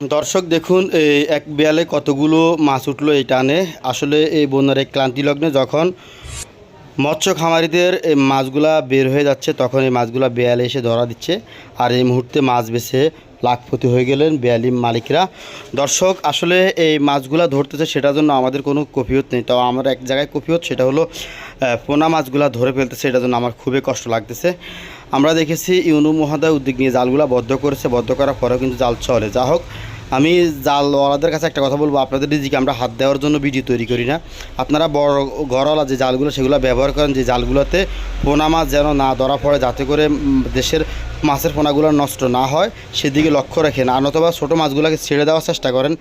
দর্শক, দেখুন, এই এক বিয়ালে কতগুলো মাছ উঠল এই টানে। আসলে এই বন্যার এই ক্লান্তি লগ্নে যখন মৎস্য খামারিদের এই মাছগুলা বের হয়ে যাচ্ছে, তখন এই মাছগুলা বেয়ালে এসে ধরা দিচ্ছে। আর এই মুহূর্তে মাছ বেছে লাখপতি হয়ে গেলেন বেয়ালি মালিকরা। দর্শক, আসলে এই মাছগুলা ধরতেছে, সেটার জন্য আমাদের কোনো কপিয়ত নেই। তো আমার এক জায়গায় কপিয়ত, সেটা হলো পোনা মাছগুলা ধরে ফেলতেছে এটার জন্য আমার খুবই কষ্ট লাগতেছে। আমরা দেখেছি ইউনু মহোদয় উদ্যোগ নিয়ে জালগুলা বদ্ধ করেছে। বদ্ধ করার পরেও কিন্তু জাল চলে। যা হোক আমি জালওয়ালাদের কাছে একটা কথা বলব, আপনাদের রিজিকে আমরা হাত দেওয়ার জন্য ভিডিও তৈরি করি না। আপনারা বড় ঘরওয়ালা যে জালগুলো, সেগুলো ব্যবহার করেন, যে জালগুলোতে পোনা মাছ যেন না ধরা পড়ে, যাতে করে দেশের মাছের পোনাগুলো নষ্ট না হয়, সেদিকে লক্ষ্য রাখেন। আর নতুবা ছোটো মাছগুলোকে ছেড়ে দেওয়ার চেষ্টা করেন,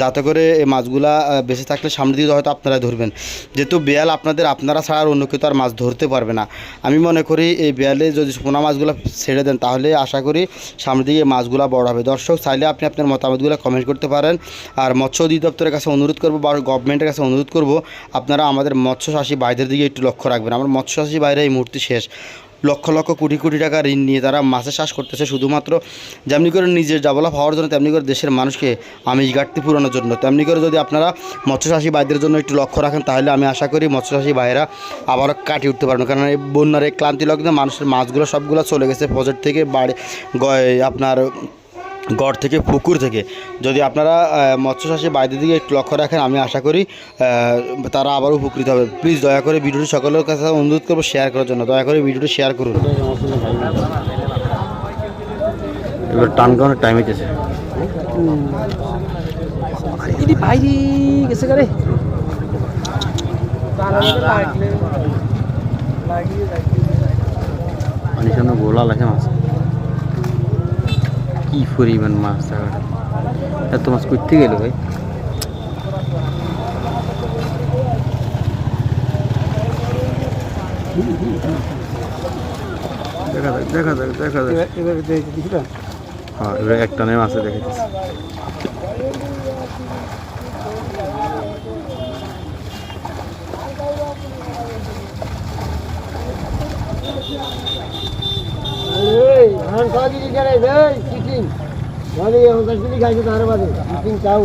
যাতে করে এই মাছগুলা বেঁচে থাকলে সামনে দিয়ে হয়তো আপনারা ধরবেন। যেহেতু বেয়াল আপনাদের, আপনারা ছাড়া আর অন্য কেউ তো আর মাছ ধরতে পারবে না। আমি মনে করি এই বেয়ালে যদি পোনা মাছগুলো ছেড়ে দেন, তাহলে আশা করি সামনের দিকে মাছগুলো বড় হবে। দর্শক, চাইলে আপনি আপনার মতামতগুলো কমেন্ট করতে পারেন। আর মৎস্য অধিদপ্তরের কাছে অনুরোধ করব বা গভর্নমেন্টের কাছে অনুরোধ করব, আপনারা আমাদের মৎস্য চাষী ভাইদের দিকে একটু লক্ষ্য রাখবেন। আমার মৎস্য চাষী বাইরে এই মুহূর্তে শেষ। লক্ষ লক্ষ কোটি কোটি টাকা ঋণ নিয়ে তারা মাছের চাষ করতেছে। শুধুমাত্র যেমনি করে নিজের ডেভেলপ হওয়ার জন্য, তেমনি করে দেশের মানুষকে আমিষ ঘাটতি পুরানোর জন্য। তেমনি করে যদি আপনারা মৎস্যচাষী ভাইদের জন্য একটু লক্ষ্য রাখেন, তাহলে আমি আশা করি মৎস্যচাষী ভাইয়েরা আবারও কাটিয়ে উঠতে পারবেন। কারণ এই বন্যার এই ক্লান্তি লগ্নে মানুষের মাছগুলো সবগুলো চলে গেছে। প্রজেক্ট থেকে বাড়ি, গয়, আপনার গড় থেকে পুকুর থেকে। যদি আপনারা আহ, মৎস্যচাষী বাইরের দিকে একটু লক্ষ্য রাখেন আমি আশা করি তারা আবারও উপকৃত হবে। প্লিজ দয়া করে ভিডিওটি সকলের কাছে অনুরোধ করব শেয়ার করার জন্য। দয়া করে ভিডিওটি শেয়ার করুন। এবার টান করার টাইম হয়েছে বাইরে গেছে করে? পানির সামনে গোলা লাগে মাছ। কি পরিমাণ মাছ এত মাছ করতে গেল ভাই? দেখা যাক দেখা যাক দেখা যাক। হ্যাঁ এবার এক টানে মাছে দেখে দিচ্ছি এই ধান সাজি করে এই চিকেন মানে এখন তার খাইছে তার বাদে। চিকেন চাউ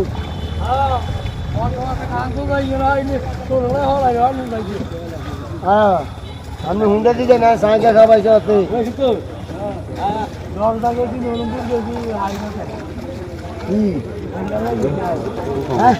হ্যাঁ আমি হুন্ডা দিকে না খাবাইছে অতে। কি? হ্যাঁ?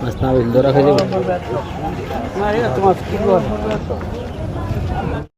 মাছ না ধরা খাই তোমার